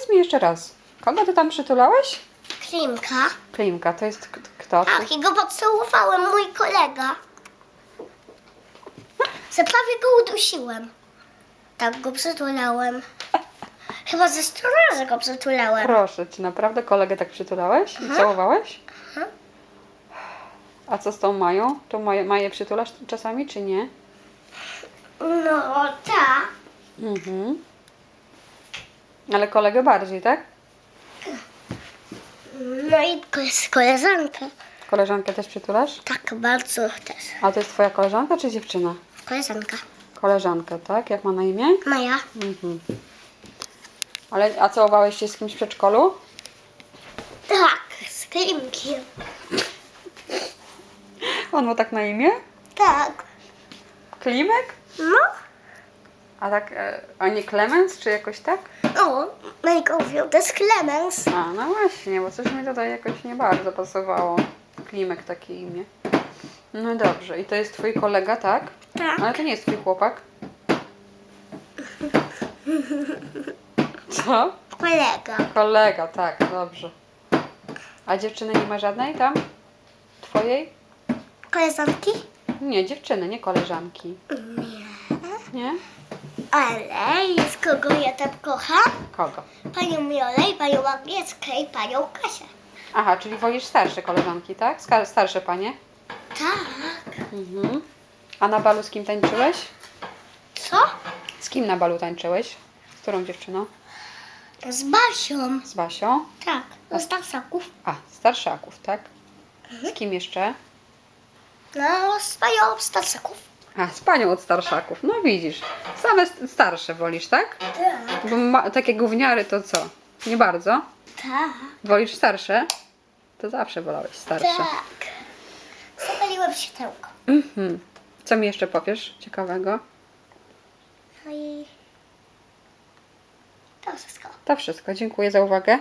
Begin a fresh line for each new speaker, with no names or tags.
powiedz mi jeszcze raz. Kogo ty tam przytulałeś?
Klimka.
Klimka, to jest k- kto?
Tak, i go pocałowałem, mój kolega. Że prawie go udusiłem. Tak go przytulałem. Chyba ze sto razy go przytulałem.
Proszę cię, naprawdę kolegę tak przytulałeś i całowałeś?
Mhm.
A co z tą Mają? To Maję, Maję przytulasz czasami, czy nie?
No tak.
Mhm. Ale kolegę bardziej, tak?
No i to jest koleżanka.
Koleżankę też przytulasz?
Tak, bardzo też.
A to jest twoja koleżanka czy dziewczyna?
Koleżanka.
Koleżanka, tak? Jak ma na imię?
Maja.
Mhm. Ale, a całowałeś się z kimś w przedszkolu?
Tak, z Klimkiem.
On ma tak na imię?
Tak.
Klimek?
No.
A tak, e, a nie Clemens, czy jakoś tak?
O, mojego to jest Clemens.
A, no właśnie, bo coś mi tutaj jakoś nie bardzo pasowało. Klimek takie imię. No dobrze, i to jest twój kolega, tak?
Tak.
Ale to nie jest twój chłopak. Co?
Kolega.
Kolega, tak, dobrze. A dziewczyny nie ma żadnej tam? Twojej?
Koleżanki?
Nie, dziewczyny, nie koleżanki.
Nie.
Nie?
Ale jest kogo ja tam kocham?
Kogo?
Panią Jolę i panią Agnieszkę i panią Kasię.
Aha, czyli wolisz starsze koleżanki, tak? Ska- starsze panie?
Tak.
Mhm. A na balu z kim tańczyłeś?
Co?
Z kim na balu tańczyłeś? Z którą dziewczyną?
Z Basią.
Z Basią?
Tak. Z Tarsaków.
A, starszaków, tak? Z kim jeszcze?
No, z panią z Tarsaków.
A, z panią od starszaków. No widzisz, same st- starsze wolisz, tak?
Tak.
Bo ma, takie gówniary to co? Nie bardzo?
Tak.
Wolisz starsze? To zawsze wolałeś starsze.
Tak. Zapaliłem światełko.
Mhm. Co mi jeszcze powiesz ciekawego?
No i... To wszystko.
To wszystko. Dziękuję za uwagę.